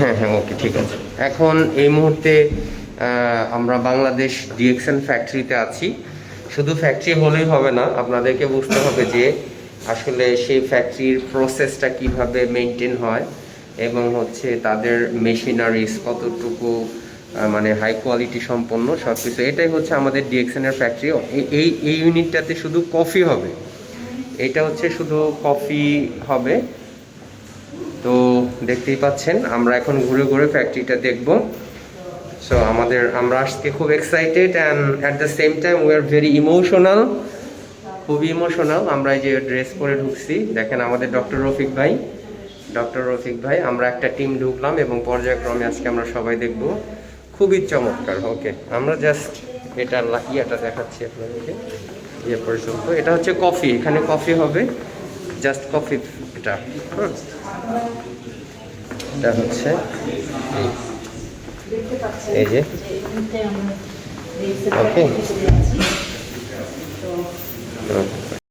হ্যাঁ হ্যাঁ ওকে ঠিক আছে। এখন এই মুহূর্তে আমরা বাংলাদেশ ডিএক্সএন ফ্যাক্টরিতে আছি। শুধু ফ্যাক্টরি হলেই হবে না, আপনাদেরকে বুঝতে হবে যে আসলে সেই ফ্যাক্টরির প্রসেসটা কীভাবে মেনটেন হয় এবং হচ্ছে তাদের মেশিনারিজ কতটুকু মানে হাই কোয়ালিটি সম্পন্ন সব কিছু এটাই হচ্ছে আমাদের ডিএক্সএনের ফ্যাক্টরি। এই এই ইউনিটটাতে শুধু কফি হবে। এটা হচ্ছে শুধু কফি হবে। তো দেখতেই পাচ্ছেন, আমরা এখন ঘুরে ঘুরে ফ্যাক্টরিটা দেখব। সো আমাদের, আমরা আজকে খুব excited and at the same time we are very emotional খুবই ইমোশনাল আমরা এই যে ড্রেস পরে ঢুকছি। দেখেন আমাদের ডক্টর রফিক ভাই। ডক্টর রফিক ভাই, আমরা একটা টিম ঢুকলাম এবং পর্যায়ক্রমে আজকে আমরা সবাই দেখব। খুবই চমৎকার ওকে আমরা জাস্ট এটা লা- ইয়েটা দেখাচ্ছি আপনাদেরকে। ইয়ে পর্যন্ত। এটা হচ্ছে কফি এখানে কফি হবে। জাস্ট কফি এটা। এটা হচ্ছে এই- যে। ওকে